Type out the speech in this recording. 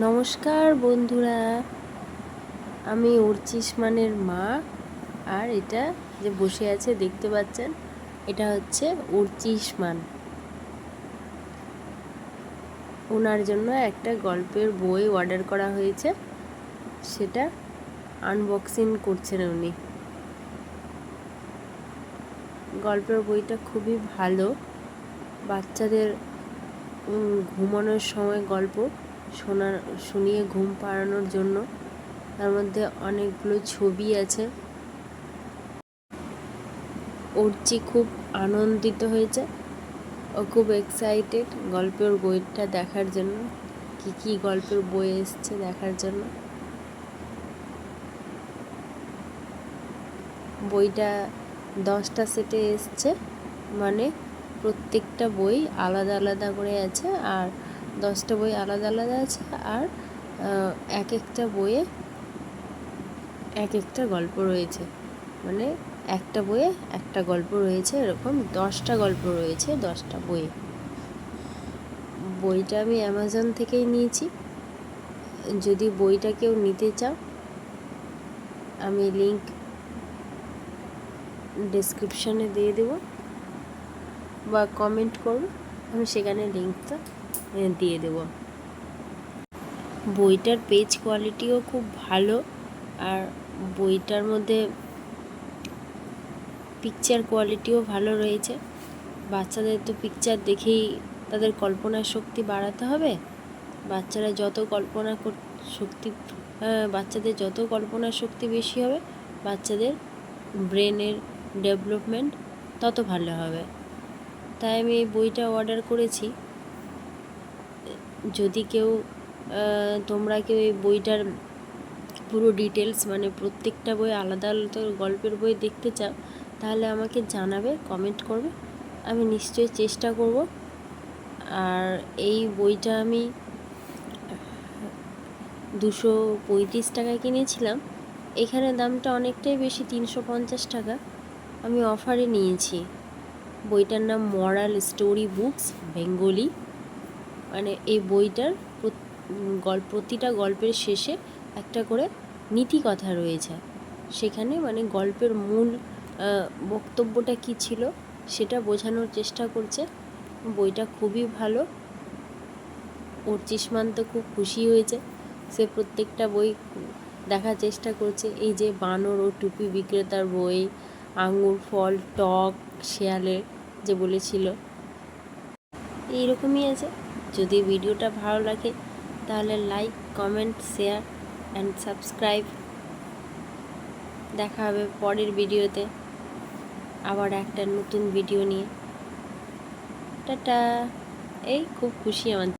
নমস্কার বন্ধুরা, আমি উর্চিসমানের মা, আর এটা যে বসে আছে দেখতে পাচ্ছেন, এটা হচ্ছে উর্চিসমান ওনার জন্য একটা গল্পের বই অর্ডার করা হয়েছে, সেটা আনবক্সিং করছেন উনি। গল্পের বইটা খুবই ভালো, বাচ্চাদের ঘুমানোর সময় গল্প শোনার, শুনিয়ে ঘুম পাড়ানোর জন্য। তার মধ্যে অনেকগুলো ছবি আছে। অর্চি খুব আনন্দিত হয়েছে। ও খুব এক্সাইটেড গল্পের বইটা দেখার জন্য, কি কি গল্পের বই এসছে দেখার জন্য। বইটা দশটা সেটে এসছে মানে প্রত্যেকটা বই আলাদা আলাদা করে আছে। আর দশটা বই আলাদা আলাদা আছে আর এক একটা বইয়ে এক একটা গল্প রয়েছে। মানে একটা বইয়ে একটা গল্প রয়েছে, এরকম দশটা গল্প রয়েছে দশটা বইয়ে। বইটা আমি অ্যামাজন থেকেই নিয়েছি। যদি বইটা কেউ নিতে চাও, আমি লিংক ডিসক্রিপশানে দিয়ে দেবো। বা কমেন্ট করো, আমি সেখানে লিঙ্কটা দিয়ে দেব। বইটার পেজ কোয়ালিটিও খুব ভালো আর বইটার মধ্যে পিকচার কোয়ালিটিও ভালো রয়েছে। বাচ্চাদের তো পিকচার দেখেই তাদের কল্পনা শক্তি বাড়াতে হবে। বাচ্চারা যত কল্পনা শক্তি বাচ্চাদের যত কল্পনা শক্তি বেশি হবে, বাচ্চাদের ব্রেনের ডেভেলপমেন্ট তত ভালো হবে। তাই আমি এই বইটা অর্ডার করেছি। যদি কেউ তোমরা কেউ এই বইটার পুরো ডিটেলস মানে প্রত্যেকটা বই, আলাদা আলাদা গল্পের বই দেখতে চাও, তাহলে আমাকে জানাবে কমেন্ট করবে, আমি নিশ্চয়ই চেষ্টা করব। আর এই বইটা আমি দুশো পঁয়ত্রিশ টাকায় কিনেছিলাম, এখানে দামটা অনেকটাই বেশি, তিনশো পঞ্চাশ টাকা। আমি অফারে নিয়েছি। বইটার নাম মরাল স্টোরি বুকস বেঙ্গলি মানে এই বইটার গল্প প্রতিটা গল্পের শেষে একটা করে নীতি কথা রয়েছে। সেখানে মানে গল্পের মূল বক্তব্যটা কী ছিল সেটা বোঝানোর চেষ্টা করছে। বইটা খুবই ভালো। অর্চিসমান তো খুব খুশি হয়েছে। সে প্রত্যেকটা বই দেখার চেষ্টা করছে। এই যে বানর ও টুপি বিক্রেতার বই, আঙুর, ফল, টক, শেয়ালের যে বলেছিল, এইরকমই আছে। যদি ভিডিওটা ভালো লাগে, তাহলে like comment share and subscribe দেখা হবে পরের ভিডিওতে। আবার একটা নতুন ভিডিও নিয়ে। টাটা। এই খুব খুশি আমার।